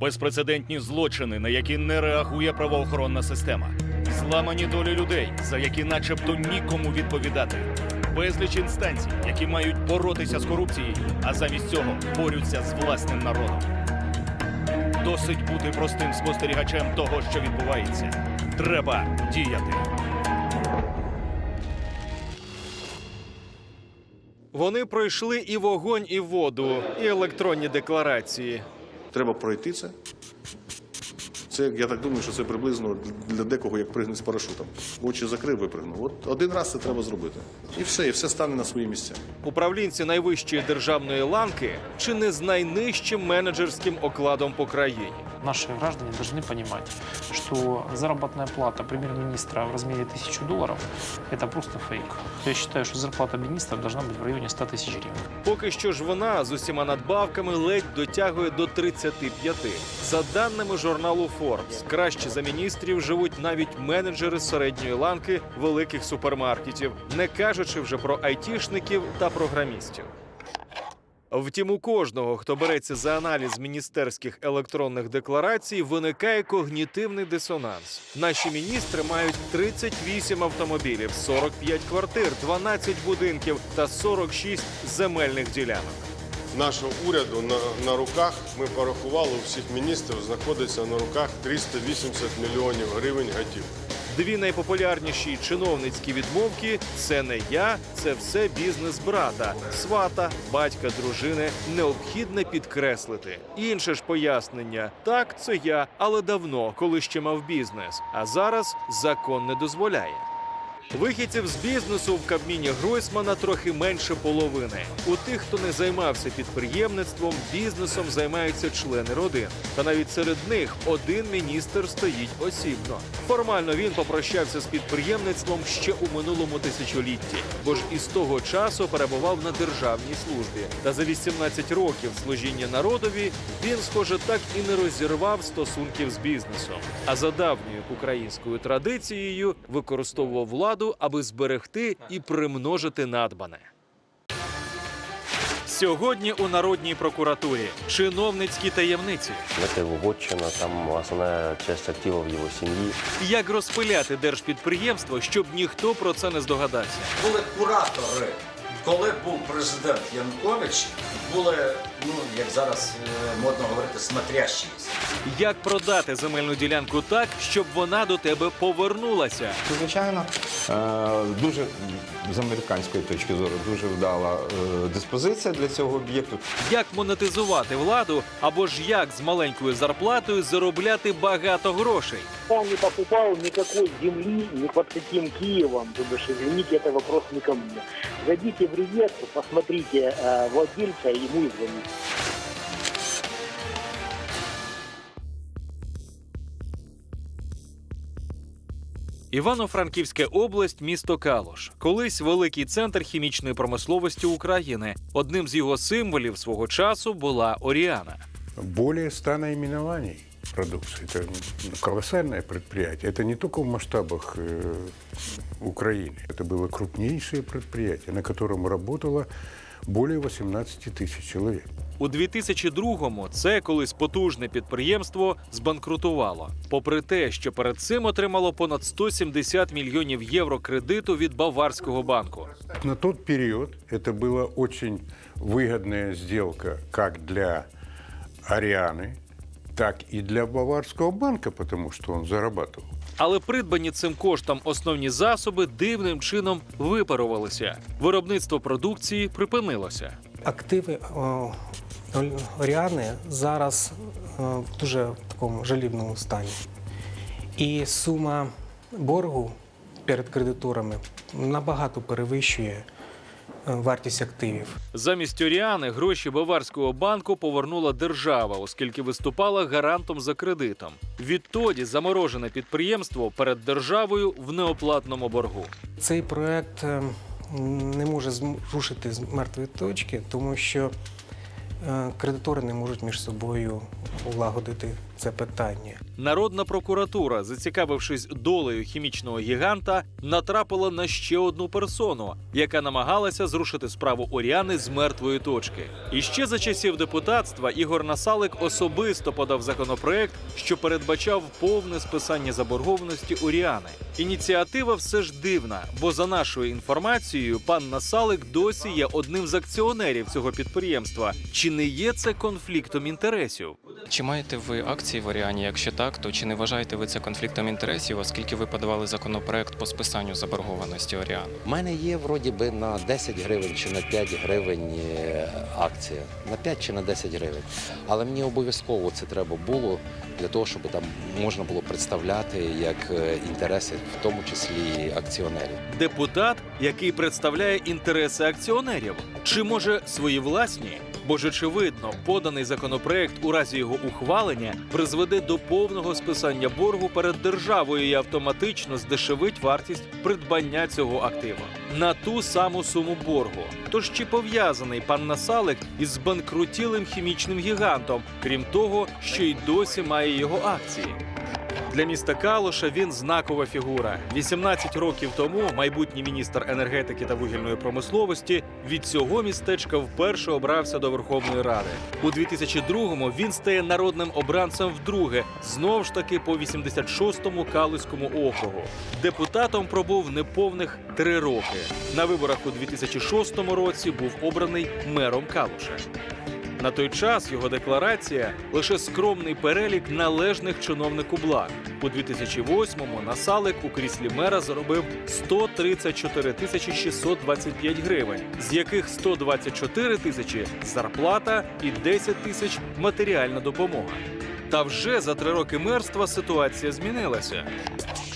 безпрецедентні злочини, на які не реагує правоохоронна система, зламані долі людей, за які, начебто, нікому відповідати, безліч інстанцій, які мають боротися з корупцією, а замість цього борються з власним народом. Досить бути простим спостерігачем того, що відбувається. Треба діяти. Вони пройшли і вогонь, і воду, і електронні декларації. Треба пройти це. Це, я так думаю, що це приблизно для декого як пригнути з парашутом. Очі закрив, випригнув. От один раз це треба зробити. І все, і все стане на свої місця. Управлінці найвищої державної ланки чи не з найнижчим менеджерським окладом по країні. Наши граждане должны понимать, что заработная плата премьер-министра в размере 1000 долларов – это просто фейк. Я считаю, что зарплата министра должна быть в районе 100 тысяч гривен. Поки що ж вона з усіма надбавками ледь дотягує до 35. За даними журналу Forbes, краще за міністрів живуть навіть менеджери середньої ланки великих супермаркетів, не кажучи вже про айтішників та програмістів. Втім, у кожного, хто береться за аналіз міністерських електронних декларацій, виникає когнітивний дисонанс. Наші міністри мають 38 автомобілів, 45 квартир, 12 будинків та 46 земельних ділянок. Нашого уряду на, на руках ми порахували у всіх міністрів знаходиться на руках 380 мільйонів гривень готів. Дві найпопулярніші чиновницькі відмовки це не я, це все бізнес брата, свата, батька, дружини. Необхідне підкреслити. Інше ж пояснення: так, це я, але давно, коли ще мав бізнес. А зараз закон не дозволяє. Вихідців з бізнесу в Кабміні Гройсмана трохи менше половини. У тих, хто не займався підприємництвом, бізнесом займаються члени родин. Та навіть серед них один міністр стоїть осібно. Формально він попрощався з підприємництвом ще у минулому тисячолітті, бо ж із того часу перебував на державній службі. Та за 18 років служіння народові він, схоже, так і не розірвав стосунків з бізнесом. А за давньою українською традицією використовував владу, аби зберегти і примножити надбане. Сьогодні у народній прокуратурі чиновницькі таємниці. Это его вотчина, там основная часть активов его семьи. Як розпиляти держпідприємство, щоб ніхто про це не здогадався. були куратори. Коли був президент Янукович, були, ну як зараз е, модно говорити, смотрящі. Як продати земельну ділянку так, щоб вона до тебе повернулася? Звичайно, е, дуже з американської точки зору дуже вдала е, диспозиція для цього об'єкту. Як монетизувати владу, або ж як з маленькою зарплатою заробляти багато грошей? Я не покупал никакой земли ни под каким Киевом, то бишь, извините, это вопрос не ко мне. Зайдите в реестр, посмотрите э, владельца, ему и звоните. Івано-Франківська область, місто Калуш. Колись великий центр хімічної промисловості України. Одним з його символів свого часу була Оріана. более 100 наименований продукции. Это ну, колоссальное предприятие. Это не только в масштабах э, Украины. Это было крупнейшее предприятие, на котором работало более 18 тысяч человек. У 2002-му це колись потужне підприємство збанкрутувало. Попри те, що перед цим отримало понад 170 мільйонів євро кредиту від Баварського банку. На тот период это была очень выгодная сделка как для Арианы, так и для Баварского банка, потому что он зарабатывал. Але придбані цим коштом основні засоби дивним чином випарувалися. Виробництво продукції припинилося. Активи о, Оріани зараз е, в дуже такому жалібному стані. І сума боргу перед кредиторами набагато перевищує е, вартість активів. Замість Оріани гроші Баварського банку повернула держава, оскільки виступала гарантом за кредитом. Відтоді заморожене підприємство перед державою в неоплатному боргу. Цей проект е, не може зрушити з мертвої точки, тому що е, кредитори не можуть між собою улагодити це питання. Народна прокуратура, зацікавившись долею хімічного гіганта, натрапила на ще одну персону, яка намагалася зрушити справу Оріани з мертвої точки. І ще за часів депутатства Ігор Насалик особисто подав законопроект, що передбачав повне списання заборгованості Оріани. Ініціатива все ж дивна, бо за нашою інформацією, пан Насалик досі є одним з акціонерів цього підприємства. Чи не є це конфліктом інтересів? Чи маєте ви акції в Оріані? Якщо так, то чи не вважаєте ви це конфліктом інтересів, оскільки ви подавали законопроект по списанню заборгованості Оріану? У мене є вроді би на 10 гривень чи на 5 гривень е, акція. На 5 чи на 10 гривень. Але мені обов'язково це треба було для того, щоб там можна було представляти як е, інтереси, в тому числі акціонерів. Депутат, який представляє інтереси акціонерів, чи може свої власні? Бо ж очевидно, поданий законопроект у разі його ухвалення призведе до повного списання боргу перед державою і автоматично здешевить вартість придбання цього актива на ту саму суму боргу. Тож чи пов'язаний пан Насалик із збанкрутілим хімічним гігантом, крім того, що й досі має його акції? Для міста Калуша він знакова фігура. 18 років тому майбутній міністр енергетики та вугільної промисловості від цього містечка вперше обрався до Верховної Ради. У 2002-му він стає народним обранцем вдруге, знов ж таки по 86-му Калуському округу. Депутатом пробув неповних три роки. На виборах у 2006 році був обраний мером Калуша. На той час його декларація лише скромний перелік належних чиновнику благ. У 2008-му Насалик у кріслі мера заробив 134 тисячі 625 гривень, з яких 124 тисячі зарплата і 10 тисяч матеріальна допомога. Та вже за три роки мерства ситуація змінилася.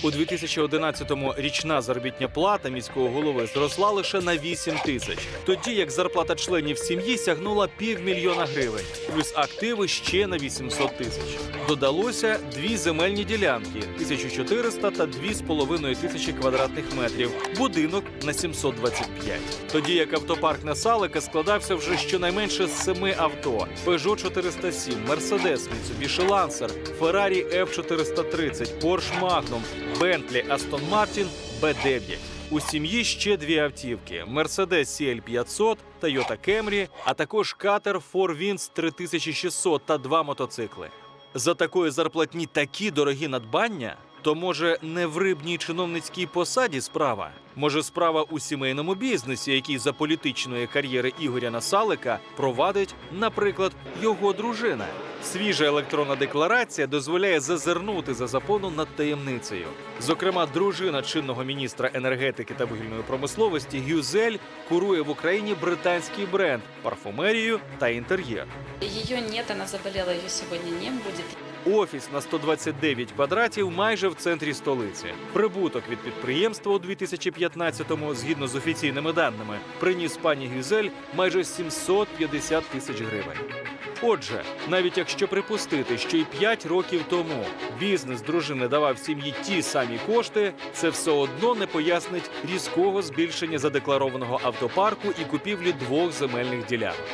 У 2011-му річна заробітня плата міського голови зросла лише на 8 тисяч, тоді як зарплата членів сім'ї сягнула півмільйона гривень, плюс активи ще на 800 тисяч. Додалося дві земельні ділянки 1400 та 2,5 тисячі квадратних метрів, будинок на 725. Тоді як автопарк Насалика складався вже щонайменше з семи авто: Peugeot 407, Mercedes, Mitsubishi Lancer, Ferrari F430, Porsche Magnum, Bentley Aston Martin B9. У сім'ї ще дві автівки: Mercedes CL500, Toyota Camry, а також катер Four Winds 3600 та два мотоцикли. За такої зарплатні такі дорогі надбання. То може не в рибній чиновницькій посаді справа? Може, справа у сімейному бізнесі, який за політичної кар'єри Ігоря Насалика провадить, наприклад, його дружина. Свіжа електронна декларація дозволяє зазирнути за запону над таємницею. Зокрема, дружина чинного міністра енергетики та вугільної промисловості Гюзель курує в Україні британський бренд, парфумерію та інтер'єр. Ее нет, она заболела, ее сегодня не будет. Офіс на 129 квадратів майже в центрі столиці. Прибуток від підприємства у 2015-му, згідно з офіційними даними, приніс пані Гюзель майже 750 тисяч гривень. Отже, навіть якщо припустити, що й 5 років тому бізнес дружини давав сім'ї ті самі кошти, це все одно не пояснить різкого збільшення задекларованого автопарку і купівлі двох земельних ділянок.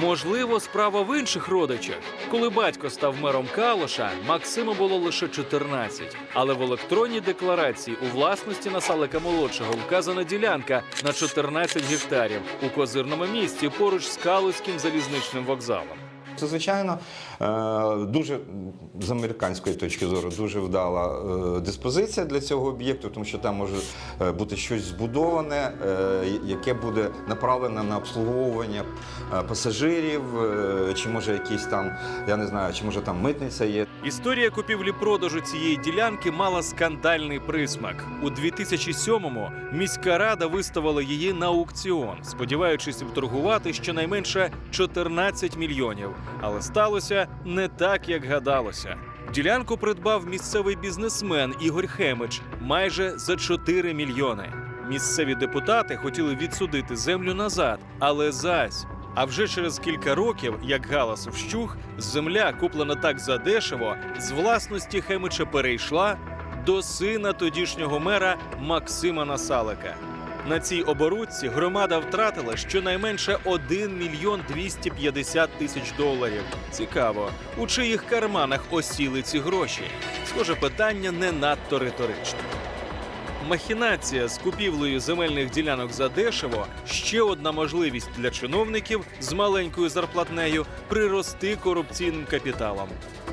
Можливо, справа в інших родичах. Коли батько став мером Калоша, Максиму було лише 14. Але в електронній декларації у власності Насалика молодшого вказана ділянка на 14 гектарів у козирному місті поруч з Калуським залізничним вокзалом. Це, звичайно, дуже з американської точки зору дуже вдала е, диспозиція для цього об'єкту, тому що там може е, бути щось збудоване, е, яке буде направлене на обслуговування е, пасажирів, е, чи може якісь там, я не знаю, чи може там митниця є. Історія купівлі-продажу цієї ділянки мала скандальний присмак. У 2007-му міська рада виставила її на аукціон, сподіваючись вторгувати щонайменше 14 мільйонів. Але сталося не так, як гадалося. Ділянку придбав місцевий бізнесмен Ігор Хемич майже за 4 мільйони. Місцеві депутати хотіли відсудити землю назад, але зась. А вже через кілька років, як галас вщух, земля, куплена так задешево, з власності Хемича перейшла до сина тодішнього мера Максима Насалика. На цій оборудці громада втратила щонайменше 1 мільйон 250 тисяч доларів. Цікаво, у чиїх карманах осіли ці гроші? Схоже, питання не надто риторичне. Махінація з купівлею земельних ділянок за дешево ще одна можливість для чиновників з маленькою зарплатнею прирости корупційним капіталом.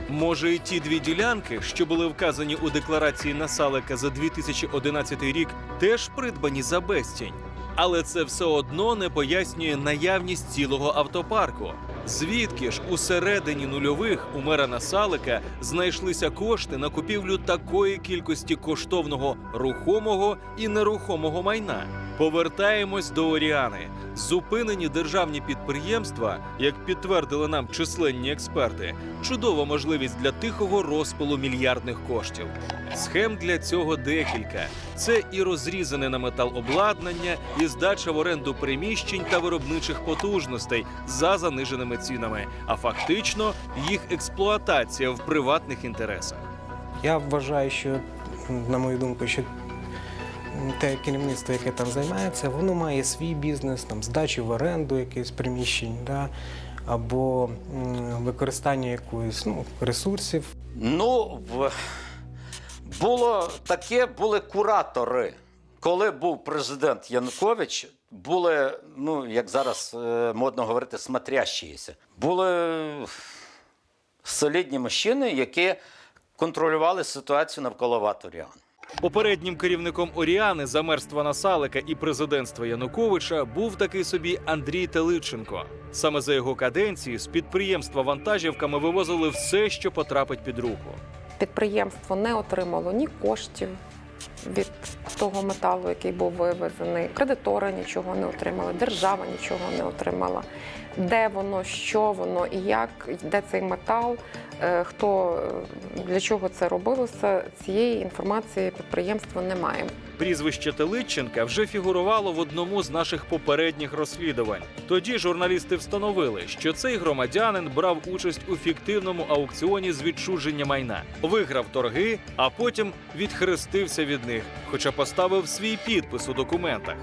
Може, і ті дві ділянки, що були вказані у декларації Насалика за 2011 рік, теж придбані за безцінь. Але це все одно не пояснює наявність цілого автопарку. Звідки ж у середині нульових у мера Насалика знайшлися кошти на купівлю такої кількості коштовного рухомого і нерухомого майна? Повертаємось до Оріани. Зупинені державні підприємства, як підтвердили нам численні експерти, чудова можливість для тихого розпилу мільярдних коштів. Схем для цього декілька: це і розрізане на метал обладнання, і здача в оренду приміщень та виробничих потужностей за заниженими цінами, а фактично їх експлуатація в приватних інтересах. Я вважаю, що, на мою думку, що те керівництво, яке там займається, воно має свій бізнес, там здачі в оренду якихось приміщень, да, або використання якоїсь ну, ресурсів. Ну, було таке, були куратори. Коли був президент Янукович, були, ну, як зараз е, модно говорити, смотрящіся. Були солідні мужчини, які контролювали ситуацію навколо Ваторіан. Попереднім керівником Оріани, замерства Насалика і президентства Януковича був такий собі Андрій Теличенко. Саме за його каденції з підприємства вантажівками вивозили все, що потрапить під руку. Підприємство не отримало ні коштів від того металу, який був вивезений. Кредитори нічого не отримали, держава нічого не отримала. Де воно, що воно і як, де цей метал, е, хто е, для чого це робилося, цієї інформації підприємство не має. Прізвище Теличенка вже фігурувало в одному з наших попередніх розслідувань. Тоді журналісти встановили, що цей громадянин брав участь у фіктивному аукціоні з відчуження майна, виграв торги, а потім відхрестився від них, хоча поставив свій підпис у документах.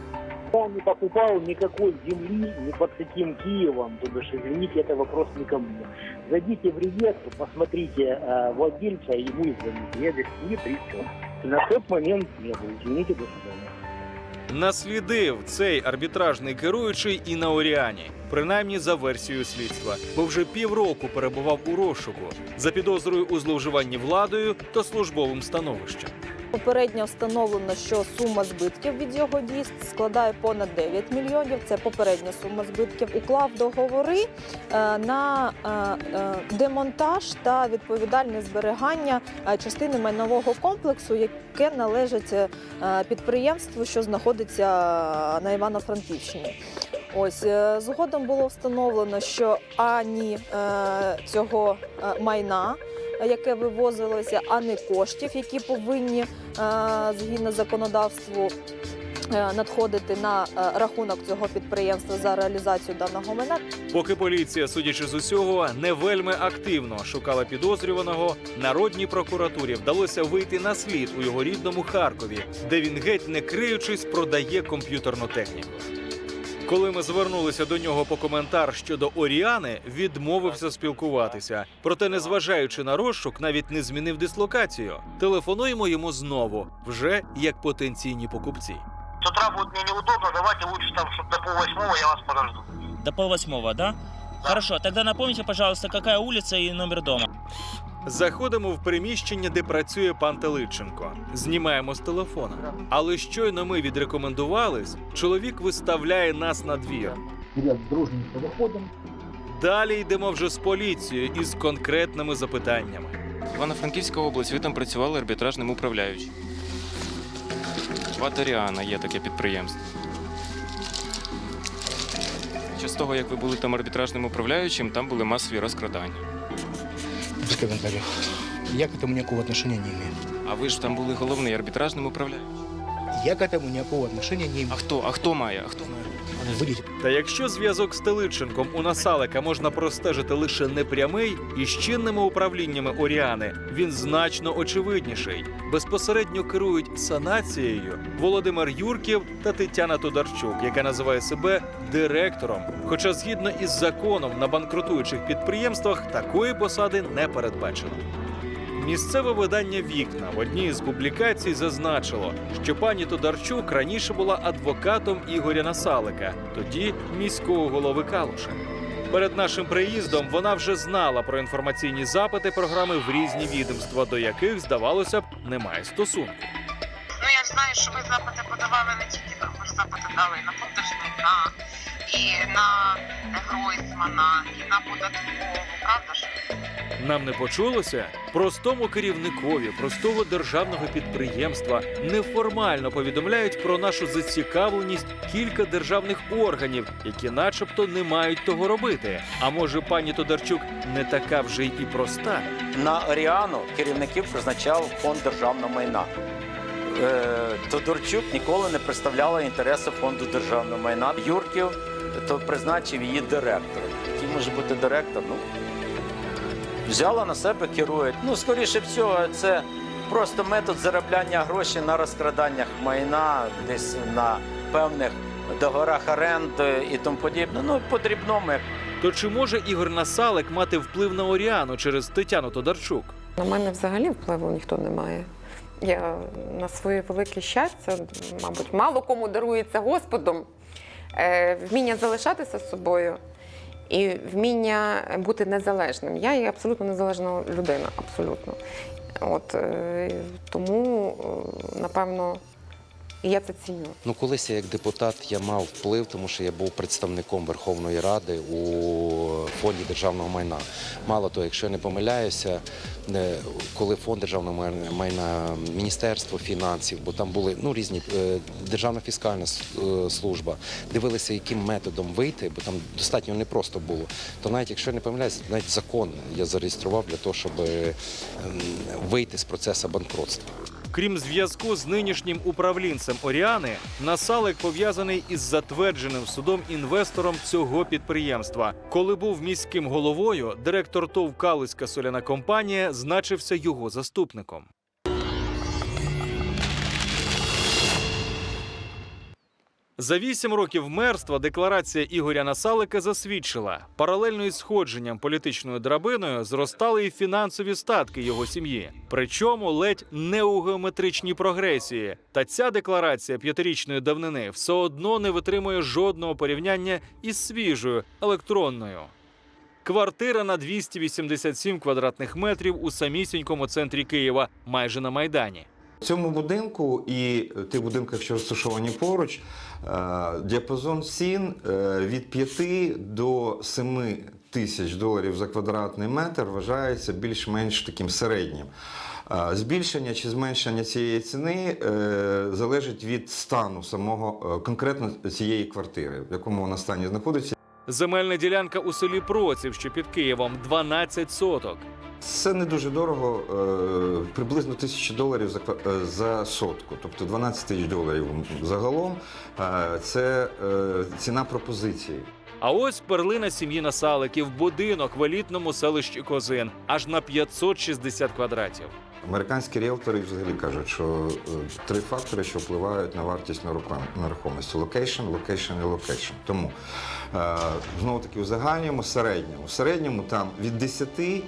Я не покупал никакой земли ни под каким Киевом, то бишь, извините, это вопрос не ко мне. Зайдите в реестр, посмотрите э, владельца, ему и звоните. Я здесь не при чем. На тот момент не был. Извините, до свидания. Наслідив цей арбітражний керуючий і на Оріані, принаймні за версією слідства, бо вже півроку перебував у розшуку за підозрою у зловживанні владою та службовим становищем. Попередньо встановлено, що сума збитків від його дій складає понад 9 мільйонів. Це попередня сума збитків. Уклав договори е, на е, е, демонтаж та відповідальне зберігання частини майнового комплексу, яке належить підприємству, що знаходиться на Івано-Франківщині. Ось згодом було встановлено, що ані цього майна яке вивозилося, а не коштів, які повинні е, згідно законодавству е, надходити на е, рахунок цього підприємства за реалізацію даного майна. Поки поліція, судячи з усього, не вельми активно шукала підозрюваного, народній прокуратурі вдалося вийти на слід у його рідному Харкові, де він геть не криючись продає комп'ютерну техніку. Коли ми звернулися до нього по коментар щодо Оріани, відмовився спілкуватися. Проте, незважаючи на розшук, навіть не змінив дислокацію. Телефонуємо йому знову, вже як потенційні покупці. С утра будет мне неудобно, давайте лучше там, чтобы до полвосьмого я вас подожду. До полвосьмого, да? Хорошо, тогда напомните, пожалуйста, какая улица и номер дома. Заходимо в приміщення, де працює пан Теличенко. Знімаємо з телефона. Але щойно ми відрекомендувались, чоловік виставляє нас на двір. дружненько выходим. Далі йдемо вже з поліцією із конкретними запитаннями. Івано-Франківська область, ви там працювали арбітражним управляючим. Ваторіана є таке підприємство. Ще з того, як ви були там арбітражним управляючим, там були масові розкрадання. Без комментариев. Я к этому никакого отношения не имею. А ви ж там були головний арбітражним управляючим. Я к этому никакого отношения не имею. А хто? А хто має? А хто має? Выйдите. Та якщо зв'язок з Теличенком у Насалика можна простежити лише непрямий, із чинними управліннями Оріани він значно очевидніший. Безпосередньо керують санацією Володимир Юрків та Тетяна Тодорчук, яка називає себе директором. Хоча згідно із законом на банкрутуючих підприємствах такої посади не передбачено. Місцеве видання Вікна в одній з публікацій зазначило, що пані Тодорчук раніше була адвокатом Ігоря Насалика, тоді міського голови Калуша. Перед нашим приїздом вона вже знала про інформаційні запити програми в різні відомства, до яких, здавалося б, немає стосунку. Ну я знаю, що ви запити подавали не тільки там, ви запити дали на Фондершника, і на Гройсмана, і на податкову, правда ж? Нам не почулося? Простому керівникові простого державного підприємства неформально повідомляють про нашу зацікавленість кілька державних органів, які, начебто, не мають того робити. А може, пані Тодорчук не така вже й і проста? На Оріану керівників призначав фонд державного майна. Е, Тодорчук ніколи не представляла інтереси фонду державного майна. Юрків то призначив її директором. Який може бути директор? Ну, взяла на себе, керує. Ну, скоріше всього, це просто метод заробляння грошей на розкраданнях майна, десь на певних договорах оренди і тому подібне. Ну, по-дрібному, То чи може Ігор Насалик мати вплив на Оріану через Тетяну Тодорчук? На мене взагалі впливу ніхто не має. Я на своє велике щастя, мабуть, мало кому дарується Господом. Е, вміння залишатися собою і вміння бути незалежним. Я є абсолютно незалежна людина, абсолютно. От, е, тому, е, напевно, і я це ціню. Ну, колись я як депутат я мав вплив, тому що я був представником Верховної Ради у фонді державного майна. Мало того, якщо я не помиляюся, е, коли фонд державного майна- Міністерство фінансів, бо там були ну різні е, державна фіскальна е, служба, дивилися, яким методом вийти, бо там достатньо непросто було. То навіть якщо я не помиляюся, навіть закон я зареєстрував для того, щоб е, вийти з процесу банкротства. Крім зв'язку з нинішнім управлінцем Оріани, Насалик пов'язаний із затвердженим судом інвестором цього підприємства. Коли був міським головою, директор ТОВ Калицька соляна компанія значився його заступником. За вісім років мерства декларація Ігоря Насалика засвідчила, паралельно із сходженням політичною драбиною зростали і фінансові статки його сім'ї. Причому ледь не у геометричній прогресії. Та ця декларація п'ятирічної давнини все одно не витримує жодного порівняння із свіжою електронною. Квартира на 287 квадратних метрів у самісінькому центрі Києва, майже на майдані. В цьому будинку і тих будинках, що розташовані поруч, е, діапазон цін е, від 5 до 7 тисяч доларів за квадратний метр вважається більш-менш таким середнім. Е, Збільшення чи зменшення цієї ціни залежить від стану самого конкретно цієї квартири, в якому вона стані знаходиться. Земельна ділянка у селі Проців, що під Києвом, 12 соток. Це не дуже дорого, е, приблизно тисячу доларів за, е, за сотку, тобто 12 тисяч доларів загалом. Е, Це ціна пропозиції. А ось перлина сім'ї Насаликів, будинок в елітному селищі Козин, аж на 560 квадратів. Американські ріелтори взагалі кажуть, що три фактори, що впливають на вартість нерухом- нерухомості: локейшн, локейшн і локейшн. Тому знову таки у загальному середньому. В середньому там від 10 ін-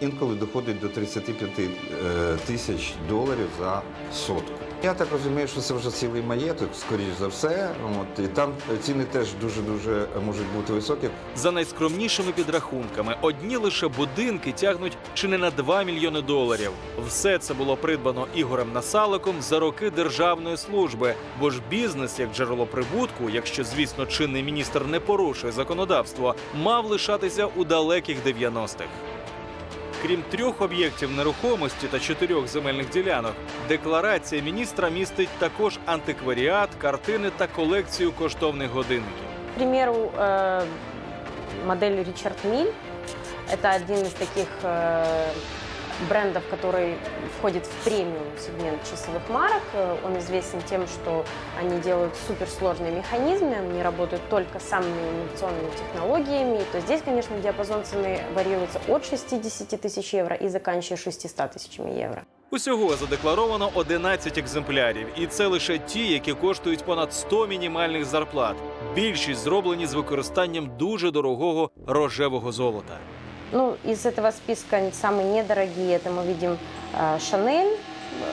інколи доходить до 35 е, тисяч доларів за сотку. Я так розумію, що це вже цілий маєток, скоріш за все. От, і там ціни теж дуже-дуже можуть бути високі. За найскромнішими підрахунками, одні лише будинки тягнуть чи не на 2 мільйони доларів. Все це було придбано Ігорем Насаликом за роки державної служби. Бо ж бізнес, як джерело прибутку, якщо звісно чинний міністр не порушує законодавство, мав лишатися у далеких 90-х. Крім трьох об'єктів нерухомості та чотирьох земельних ділянок, декларація міністра містить також антикваріат, картини та колекцію коштовних годинників. К примеру, э, модель Ричард Миль. Это один из таких э, брендов, который входит в премиум сегмент часовых марок. Э, Он известен тем, что они делают суперсложные механизмы, они работают только с самыми инновационными технологиями. То здесь, конечно, диапазон цены варьируется от 60 тысяч евро и заканчивая 600 тысячами евро. Усього задекларовано 11 екземплярів, і це лише ті, які коштують понад 100 мінімальних зарплат. Більшість зроблені з використанням дуже дорогого рожевого золота. Ну, из этого списка самые недорогие, это мы видим э, Шанель,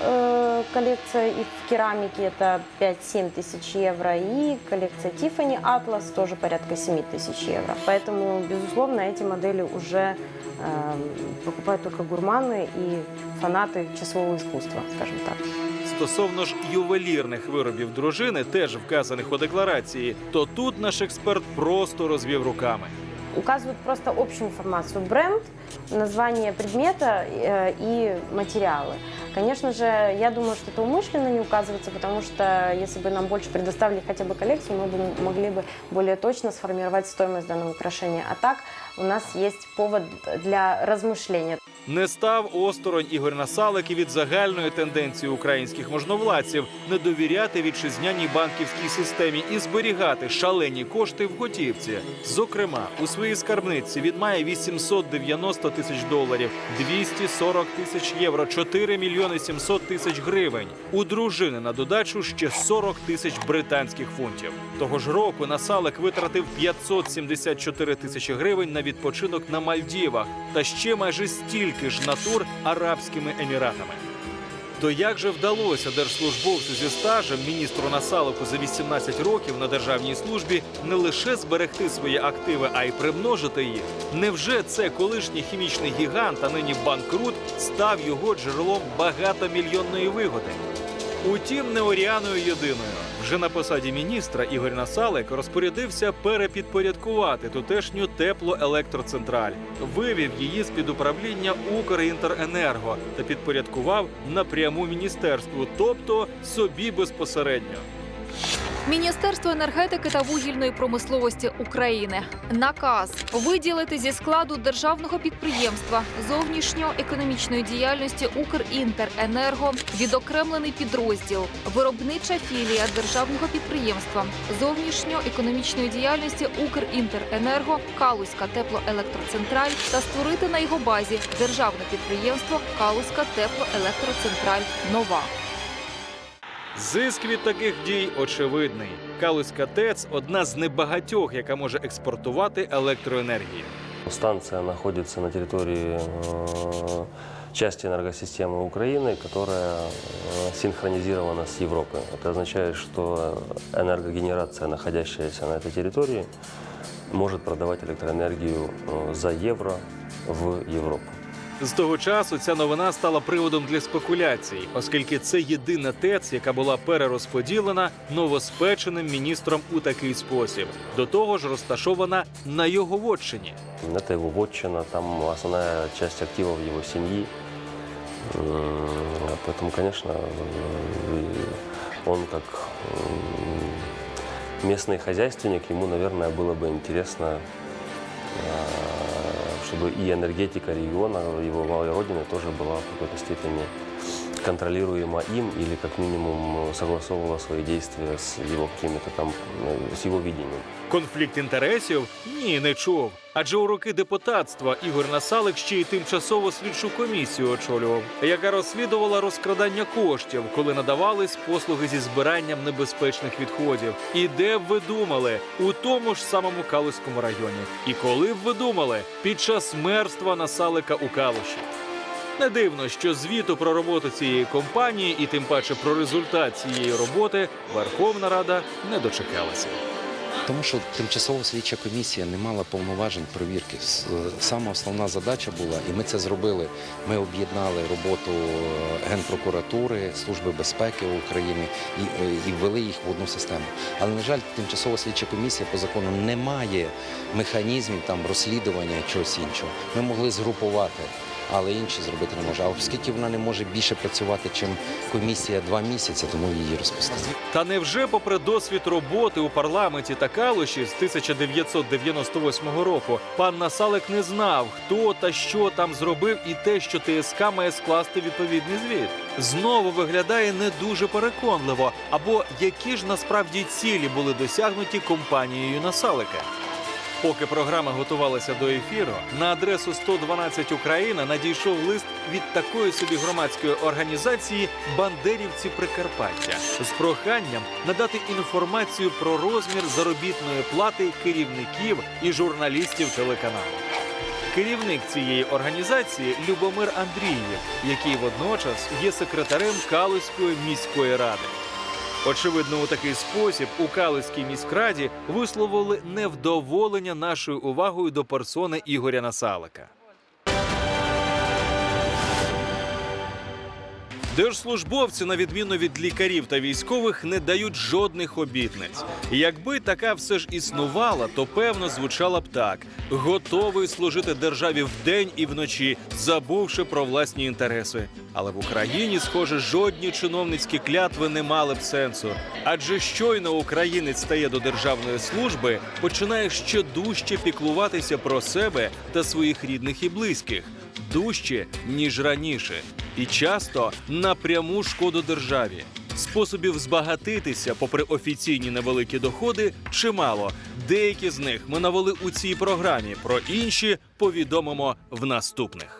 э, коллекция и в керамике это 5-7 тысяч евро, и коллекция Tiffany Atlas тоже порядка 7 тысяч евро. Поэтому, безусловно, эти модели уже э, покупают только гурманы и фанаты часового искусства, скажем так. Стосовно ж ювелірних виробів дружини, теж вказаних у декларації, то тут наш експерт просто розвів руками. указывают просто общую информацию. Бренд, название предмета э, и материалы. Конечно же, я думаю, что это умышленно не указывается, потому что если бы нам больше предоставили хотя бы коллекцию, мы бы могли бы более точно сформировать стоимость данного украшения. А так у нас есть повод для размышления. Не став осторонь Ігор Насалик і від загальної тенденції українських можновладців не довіряти вітчизняній банківській системі і зберігати шалені кошти в готівці. Зокрема, у своїй скарбниці він має 890 тисяч доларів, 240 тисяч євро, 4 мільйони 700 тисяч гривень. У дружини на додачу ще 40 тисяч британських фунтів. Того ж року Насалик витратив 574 тисячі гривень на відпочинок на Мальдівах та ще майже стільки ж на тур Арабськими Еміратами. То як же вдалося держслужбовцю зі стажем міністру Насалику за 18 років на державній службі не лише зберегти свої активи, а й примножити їх? Невже це колишній хімічний гігант, а нині банкрут, став його джерелом багатомільйонної вигоди? Утім, не Оріаною єдиною. Вже на посаді міністра Ігор Насалик розпорядився перепідпорядкувати тутешню теплоелектроцентраль, вивів її з під управління Укрінтеренерго та підпорядкував напряму міністерству, тобто собі безпосередньо. Міністерство енергетики та вугільної промисловості України наказ виділити зі складу державного підприємства зовнішньоекономічної діяльності Укрінтеренерго відокремлений підрозділ, виробнича філія державного підприємства зовнішньоекономічної діяльності Укрінтеренерго Калузька теплоелектроцентраль та створити на його базі державне підприємство Калузька теплоелектроцентраль Нова. Зиск від таких дій очевидний. Калузька ТЕЦ одна з небагатьох, яка може експортувати електроенергію. Станция находится на территории э, части энергосистемы Украины, которая э, синхронизирована с Европой. Это означает, что энергогенерация, находящаяся на этой территории, может продавать электроэнергию э, за евро в Европу. З того часу ця новина стала приводом для спекуляцій, оскільки це єдина ТЕЦ, яка була перерозподілена новоспеченим міністром у такий спосіб. До того ж, розташована на його вотчині. Это его вотчина, там основная часть активов его семьи. М, Поэтому, конечно, э, он как м, местный хозяйственник, ему, наверное, чтобы и энергетика региона, его малой родины тоже была в какой-то степени контролируема им или как минимум согласовывала свои действия с его какими-то там, э, с его видением. Конфлікт інтересів? Ні, не чув. Адже у роки депутатства Ігор Насалик ще й тимчасово слідчу комісію очолював, яка розслідувала розкрадання коштів, коли надавались послуги зі збиранням небезпечних відходів. І де б ви думали? У тому ж самому Калузькому районі. І коли б ви думали? Під час мерства Насалика у Калуші. Не дивно, що звіту про роботу цієї компанії і тим паче про результат цієї роботи Верховна Рада не дочекалася. Тому що тимчасова слідча комісія не мала повноважень перевірки. С- Сама основна задача була, і ми це зробили. Ми об'єднали роботу е, Генпрокуратури, Служби безпеки України і, е, і ввели їх в одну систему. Але, на жаль, тимчасова слідча комісія по закону не має механізмів там розслідування чогось іншого. Ми могли згрупувати але інші зробити не може. А оскільки вона не може більше працювати, чим комісія два місяці, тому її розпустили. Та невже, попри досвід роботи у парламенті та калуші з 1998 року, пан Насалик не знав, хто та що там зробив, і те, що ТСК має скласти відповідний звіт, знову виглядає не дуже переконливо. Або які ж насправді цілі були досягнуті компанією Насалика? Поки програма готувалася до ефіру, на адресу 112 Україна надійшов лист від такої собі громадської організації Бандерівці Прикарпаття з проханням надати інформацію про розмір заробітної плати керівників і журналістів телеканалу. Керівник цієї організації Любомир Андрієв, який водночас є секретарем Калузької міської ради. Очевидно, у такий спосіб у Калицькій міськраді висловили невдоволення нашою увагою до персони Ігоря Насалика. Держслужбовці, на відміну від лікарів та військових, не дають жодних обітниць. Якби така все ж існувала, то певно звучала б так: готовий служити державі вдень і вночі, забувши про власні інтереси. Але в Україні, схоже, жодні чиновницькі клятви не мали б сенсу. Адже щойно українець стає до державної служби, починає ще дужче піклуватися про себе та своїх рідних і близьких, дужче ніж раніше, і часто на пряму шкоду державі. Способів збагатитися, попри офіційні невеликі доходи, чимало. Деякі з них ми навели у цій програмі. Про інші повідомимо в наступних.